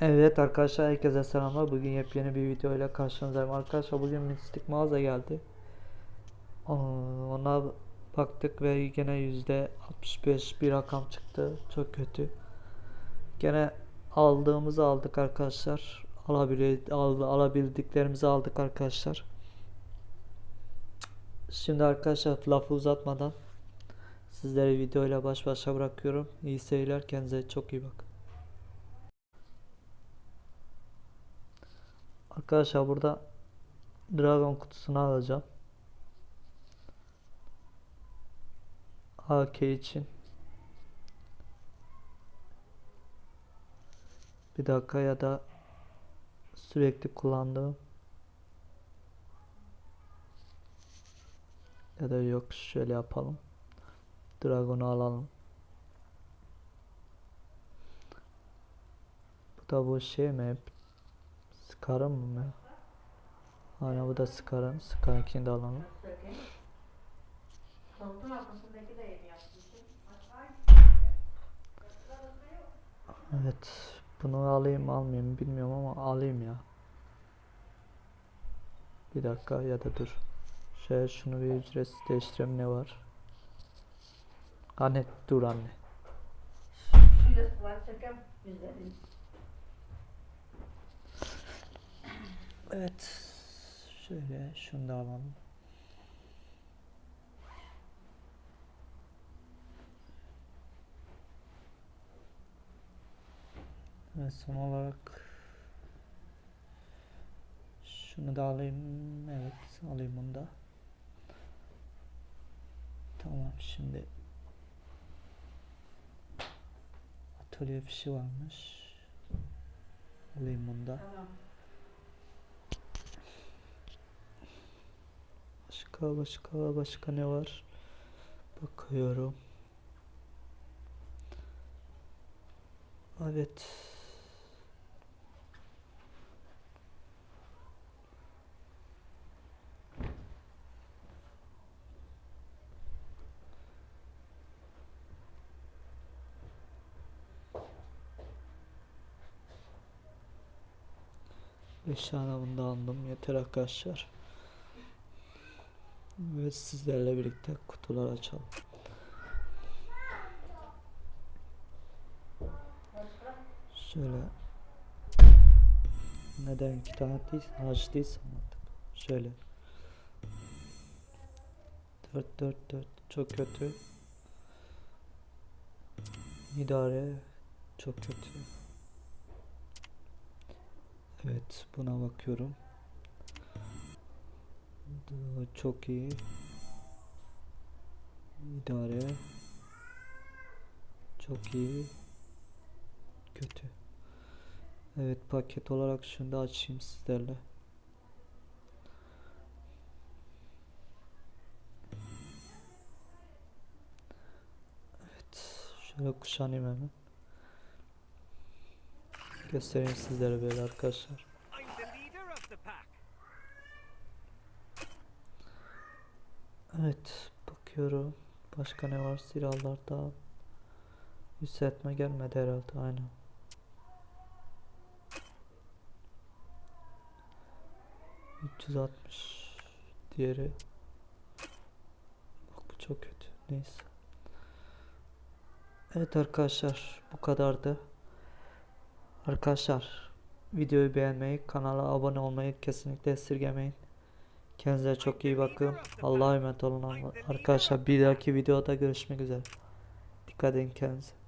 Evet arkadaşlar herkese selamlar. Bugün yepyeni bir video ile karşınızdayım. Arkadaşlar bugün mistik mağaza geldi. Ona baktık ve gene yüzde 65 bir rakam çıktı. Çok kötü. Gene aldığımızı aldık arkadaşlar. Alabil al, alabildiklerimizi aldık arkadaşlar. Şimdi arkadaşlar lafı uzatmadan sizleri videoyla baş başa bırakıyorum. İyi seyirler. Kendinize çok iyi bakın. Arkadaşlar burada Dragon kutusunu alacağım. AK için. Bir dakika ya da sürekli kullandığım ya da yok şöyle yapalım. Dragon'u alalım. Bu da bu şey mi? Scar'ın mı? Aynen bu da Scar'ın. Scar'ınkini de alalım. Evet. Bunu alayım almayayım bilmiyorum ama alayım ya. Bir dakika ya da dur. Şey şunu bir ücretsiz değiştireyim ne var? Anne dur anne. Evet. Şöyle şunu da alalım. Ve son olarak şunu da alayım. Evet, alayım bunu da. Tamam, şimdi atölye fişi varmış. Alayım bunu da. Tamam. Başka başka başka ne var? Bakıyorum. Evet. Beş tane bunu da aldım. Yeter arkadaşlar. Ve sizlerle birlikte kutular açalım. Şöyle neden iki tane değil, değilse artık. Şöyle 4 4 4 çok kötü. İdare çok kötü. Evet buna bakıyorum. Çok iyi. İdare. Çok iyi. Kötü. Evet paket olarak şunu da açayım sizlerle. Evet. Şöyle kuşanayım hemen. Göstereyim sizlere böyle arkadaşlar. Evet, bakıyorum. Başka ne var? Silahlarda. Yükseltme gelmedi herhalde. Aynen. %360 diğeri. Bak bu çok kötü. Neyse. Evet arkadaşlar, bu kadardı. Arkadaşlar, videoyu beğenmeyi, kanala abone olmayı kesinlikle esirgemeyin. Kendinize çok iyi bakın. Allah'a emanet olun arkadaşlar. Bir dahaki videoda görüşmek üzere. Dikkat edin kendinize.